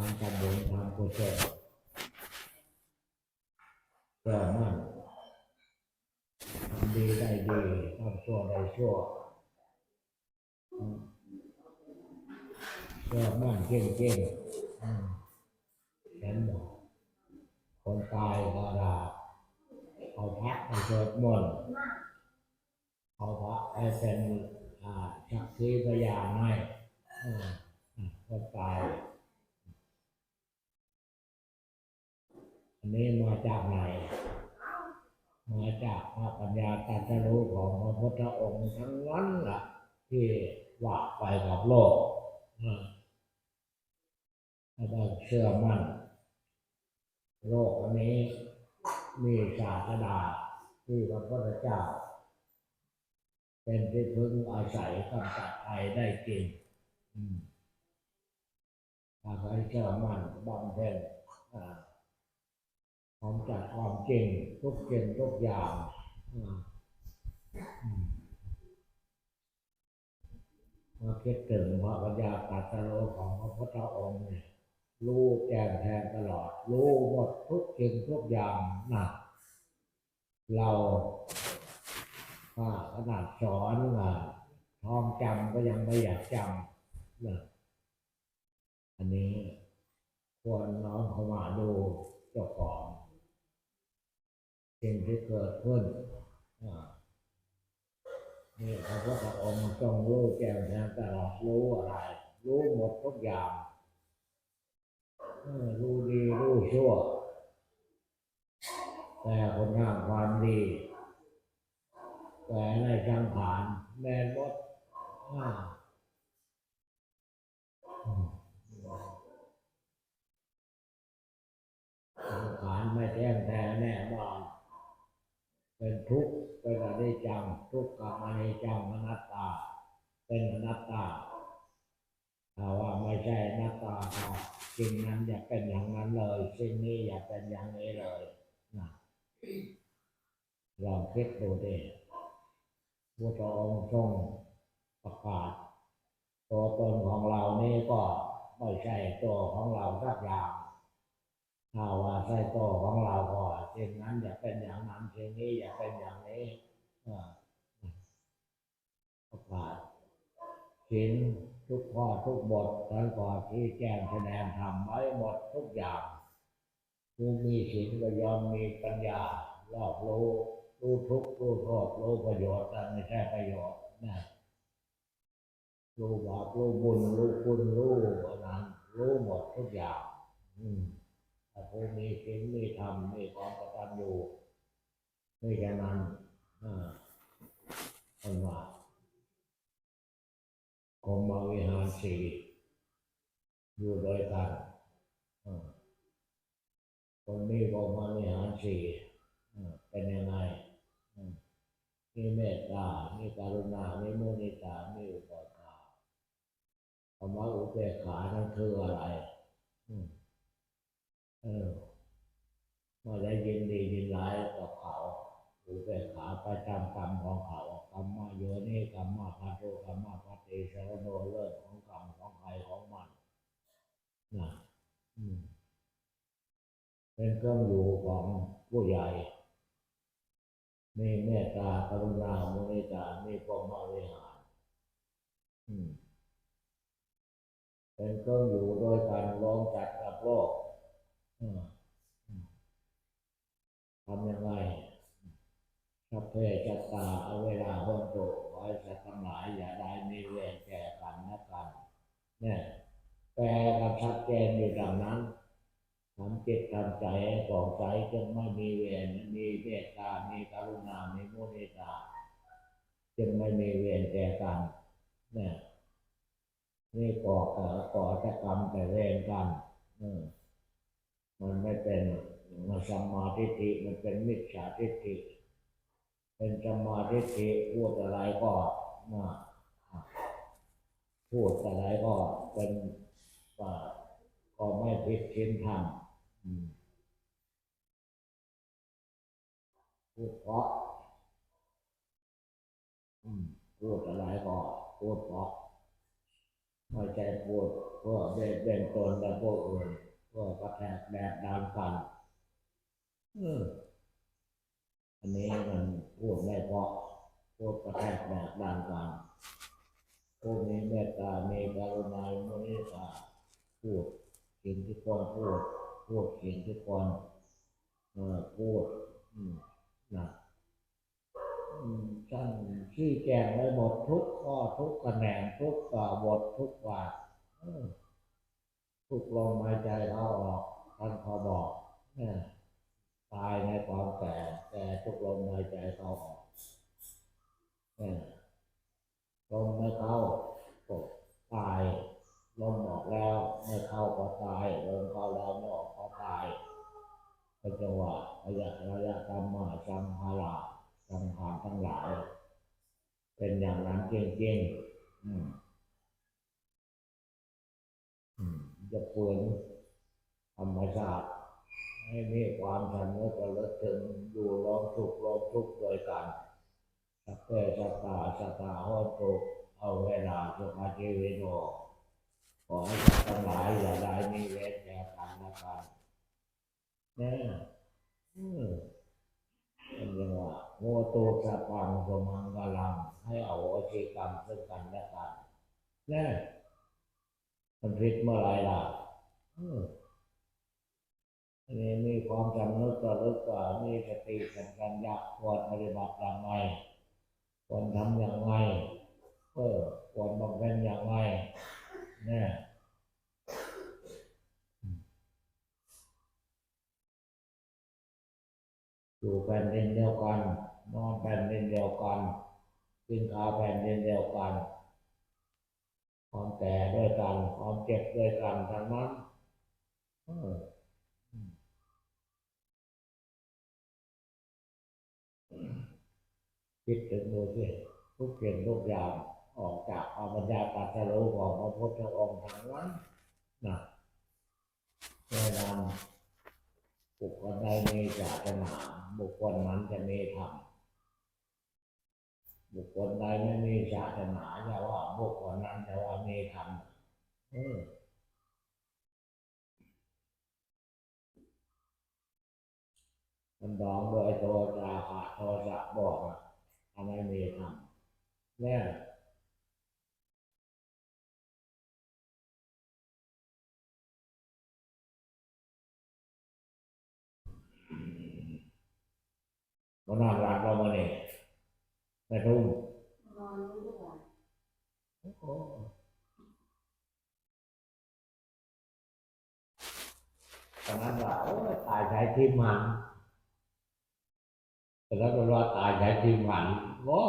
การทำบุญทำกุศลเชื่อมั่นทำดีได้ดีทำชั่วได้ชั่วอืมเชื่มั่นเก่งเก่งๆอืมเห็นบอกคนตายก็ด่าเอาพระไปสวดมนต์เอาพระไปเป็นอ่าชักซีพยานให้อืมอืมคนตาย อันนี้มาจากไหน มาจากพระปัญญาตรัสรู้ของพระพุทธองค์ทั้งนั้นล่ะ ที่ว่าไปกับโลกถ้าเราเชื่อมั่น โลกอันนี้มีศาสดาที่พระพุทธเจ้า เป็นที่พึ่งอาศัยกำจัดภัยได้จริงอืมถ้าใครเชื่อมั่นบำเพ็ญอ่า ความจัดความจริงทุกเกณฑ์ทุกอย่างมาคิดถึงพระปัญญาตรัสรู้ของพระพุทธองค์เนี่ยรู้แจ้งแทงตลอด รู้หมดทุกสิ่งทุกอย่างนะเราถ้าขนาดสอนอะท้องจำก็ยังไม่อยากจำนะอันนี้ควรน้อมเข้ามาดูเจ้าของ สิ่งที่เกิดขึ้นอ่านี่พระพุทธองค์ทรงรู้แจ้งแทงตลอดรู้อะไร รู้หมดทุกอย่างรู้ดีรู้ชั่ว แต่คนงามความดีแต่ในสังขารแม่นหมดอ่าอืมสังขารไม่แท้งแท้แน่นอน เป็นทุกข์เป็นอนิจจัง ทุกข์กับอนิจจังอนัตตา เป็นอนัตตาถ้าว่าไม่ใช่อนัตตาสิ่งนั้นอย่าเป็นอย่างนั้นเลยสิ่งนี้อย่าเป็นอย่างนี้เลยนะลองคิดดูดิพระองค์ทรงประกาศตัวตนของเรานี่ก็ไม่ใช่ตัวของเราสักอย่าง ถ้าว่าใช่ตัวของเราก็สิ่งนั้นอย่าเป็นอย่างนั้นสิ่งนี้อย่าเป็นอย่างนี้อ่าประกาศสินทุกข้อทุกบทท่านก็ที่แจ้งแสดงทำไว้หมดทุกอย่างผู้มีศีลก็ยอมมีปัญญารอบรู้รู้ทุกข์รู้โทษรู้ประโยชน์และไม่ใช่ประโยชน์นะรู้บาปรู้บุญรู้คุณรู้อนั้นรู้หมดทุกอย่าง อืม ผู้มีศีลมีธรรมมีความกตัญญูไม่แค่นั้นอ่าเป็นว่าคมมาวิหารสี่อยู่โดยกันอ่าคนมีคมมาวิหารสี่เป็นยังไงอืมมีเมตตา มีการุณา มีมุนิตา มีอุเบกขาคำว่าอุเบกขานั่นคืออะไร อืม เออม่ได้ยินดียินร้ายกับเขาหรือไปขาไปตามกรรมของเขากรรมมาโยนิกรรมมาพัทโตกรรมมาพัตติสารโนเลิกของกรรมของใครของมันนะอืมเป็นเครื่องอยู่ของผู้ใหญ่มีเมตตากรุณามุนิตามีพรหมวิหารเป็นเครื่องอยู่โดยการลองจัดกับโลก ทำยังไงสัพเพจัตาเอาเวลาห้นโตขอให้สัตว์ทั้งหลายอย่าได้มีเวรแก่กันและกันเนี่ยแปลกันชัดเจนอยู่ดังนั้นทำจิตทำใจให้ผ่องใสจนไม่มีเวรมีเมตตา มีกรุณา มีมุนิตาจึงไม่มีเวรแก่กันเนี่ยนี่ก่อก่อก่อจะกรรมแต่เวรกัน อืม มันไม่เป็นมันสัมมาทิฏฐิมันเป็นมิจฉาทิฏฐิ เป็นสัมมาทิฏฐิพูดอะไรก็มาพูดอะไรก็เป็นว่าก็ไม่ผิดศีลธรรมพูดเพราะอืมพูดอะไรก็พูดเพราะไม่ใจปวดเพื่อเบียดเบียนตนและผู้อื่น เพื่อกระแทกแดดดานกันเอออันนี้มันพูดไม่เพราะพูดกระแทกแดดดานกันผู้มีเมตตาเมีกรุณามุนิตาพูดสิ่งที่ควรพูดพูดสิ่งที่ควรเอ่อพูดอืมนะท่านชี้แจงไว้หมดทุกข้อทุกคะแนนทุกบททุกว่าเออ ทุกลมหายใจเข้าออกท่านเขาบอกเนี่ยตายในความแก่แก่ทุกลมหายใจเข้าออกเนี่ยลมไม่เข้าก็ตายลมออกแล้วไม่เข้าก็ตายลมเข้าแล้วไม่ออกก็ตายก็จะว่าอายะระยะกรรมมาสังหาราสังหารทั้งหลาย เป็นอย่างนั้นจริงๆ จะฝืนธรรมชาติให้มีความสำนึกระลึกถึงอยู่ร้องทุกข์ร้องทุกโดยกันสัพเพสัตตาสัตตาโหตุเอาเวลาสุขชีวิโนขอให้สัตว์ทั้งหลายอย่าได้มีเวรแก่กันและกันแน่อืมเป็นยังว่าโมโตสะปังสมังกลังให้เอาโอชิกรรมซึ่งกันและกันแน่ มันผิดเมื่อไรล่ะอืมอันนี้มีความจำนึกระลึกว่ามีสติสัมปชัญญะควรปฏิบัติอย่างไรควรทำอย่างไรเออควรบำเพ็ญอย่างไรแน่อยู่แผ่นดินเดียวกัน นอนแผ่นดินเดียวกันกินข้าวแผ่นดินเดียวกัน ความแก่ด้วยกัน ความเจ็บด้วยกันทั้งนั้นคิดถึงดูสิทุกเรื่องทุกอย่างออกจากอาปัญญาตัสรู้ของพระพุทธองค์ทั้งนั้นนะแนะนำบุคคลใดมีศาสนาบุคคลนั้นจะมีธรรม บุคคลใดไม่มีศาสนาจะว่าบุคคลนั้นจะว่ามีธรรมเออมันดองโดยโทสะหะโทสะบอกอะทำไมมีธรรมแน่มันนอนหลับเรามาเนี่ย ไม่ทุ่มนอนไม่ได้โอ้ตอนนั้นว่าตายใช้ทีมหันแต่แล้วก็ว่าตายใช้ทีมหันโอ้